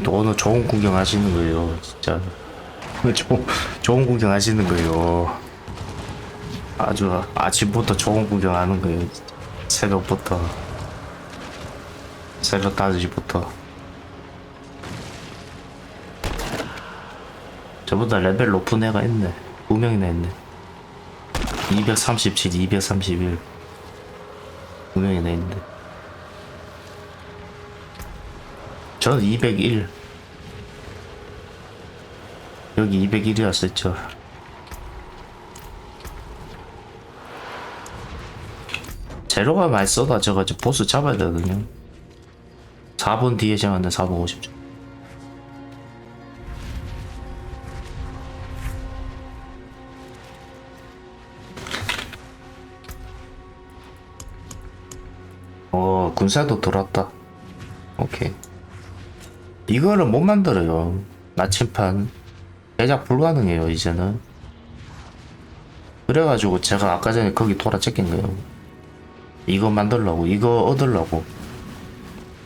또 오늘 좋은 구경 하시는 거예요, 진짜. 좋은, 좋은 구경 하시는 거예요. 아주 아침부터 좋은 구경 하는 거예요, 진짜. 새벽부터. 새벽 5시부터. 저보다 레벨 높은 애가 있네. 두 명이나 있네. 237, 231. 두 명이나 있네. 저는 201. 여기 201이었었죠. 재료가 많이 쏟아져가지고 보스 잡아야 되거든요. 4분 뒤에 정하는 4분 50초. 어, 군사도 들어왔다. 오케이. 이거는 못 만들어요. 나침판. 제작 불가능해요, 이제는. 그래가지고 제가 아까 전에 거기 돌아ಚೆ낀 거예요. 이거 만들려고, 이거 얻으려고.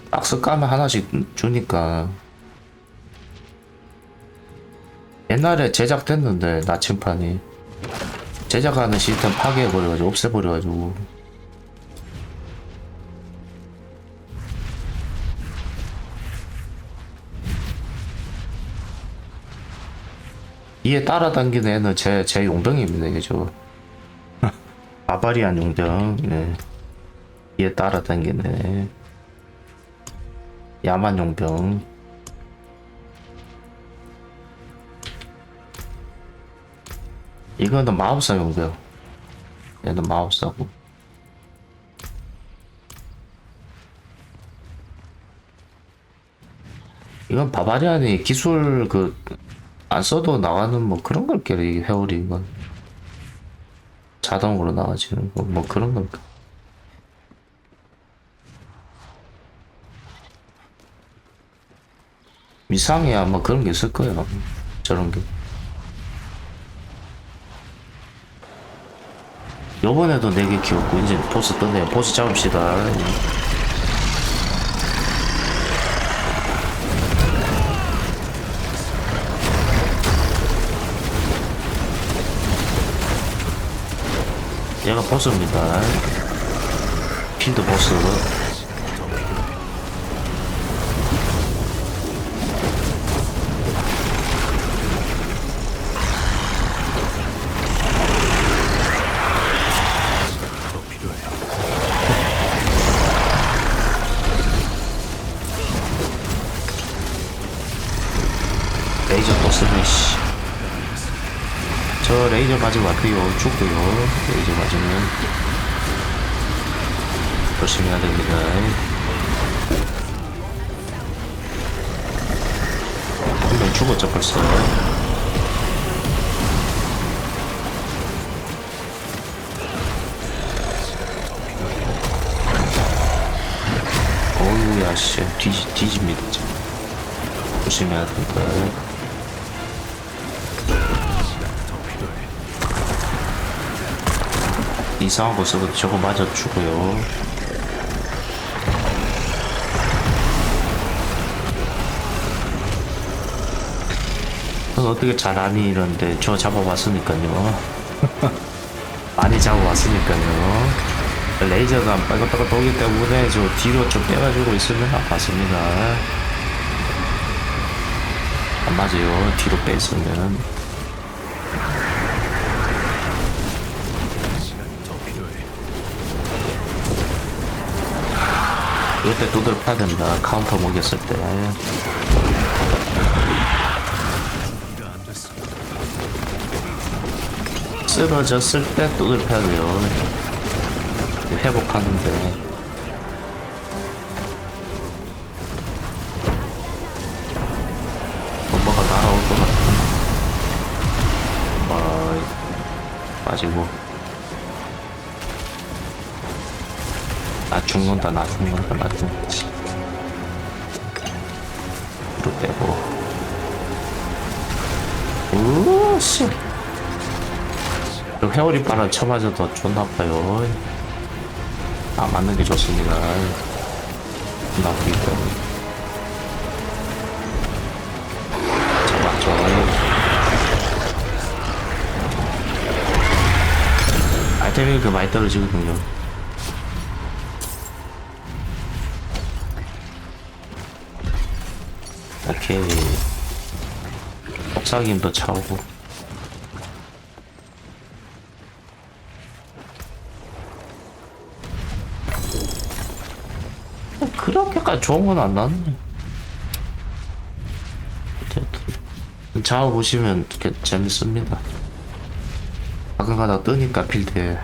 박스 까면 하나씩 주니까. 옛날에 제작됐는데, 나침판이. 제작하는 시스템 파괴해버려가지고, 없애버려가지고. 이에 따라당기는 애는 제, 제 용병입니다, 이게 저. 바바리안 용병, 네. 이에 따라당기는 애. 야만 용병. 이거는 마법사 용병. 얘는 마법사고. 이건 바바리안이 기술 그 안 써도 나가는 뭐 그런 걸게 이 회오리 이건. 자동으로 나가지는 거 뭐 그런 걸까 미상이야 뭐 그런 게 있을 거야 저런 게. 요번에도 4개 키웠고 이제 보스 뜨네요. 보스 잡읍시다 얘가 보스입니다. 필드 보스. 레이저 보스네 씨. 저 레이저 맞으면 아프요 죽고요. 레이저 맞으면 조심해야 됩니다. 한 명 죽었죠 벌써? 어우야 씨. 뒤지, 뒤집니다 조심해야 됩니다 이상한 거 쓰고 저거 맞아 죽어요. 넌 어떻게 잘하니 이런데 저 잡아봤으니까요. 많이 잡아봤으니까요. 레이저가 빨갛빨갛 돌기 때문에 저 뒤로 좀 빼가지고 있으면 아팠습니다. 안 맞아요. 뒤로 빼있으면. 이럴 때 두드려 파야 됩니다. 카운터 먹였을 때. 쓰러졌을 때 두드려 파야 돼요. 회복하는데. 나 죽는다 나 죽는다 나 죽는다 뒤로 빼고. 우씨. 그 회오리 바람 쳐맞아도 존나 아파요. 아 맞는 게 좋습니다. 존나 아프기 때문에 잡았죠 아이템이 그 많이 떨어지거든요. 오케이. 폭삭임도 차오고. 그렇게까지 좋은 건 안 나왔네. 어쨌든 잡아보시면 꽤 재밌습니다. 가끔가다 뜨니까 필드에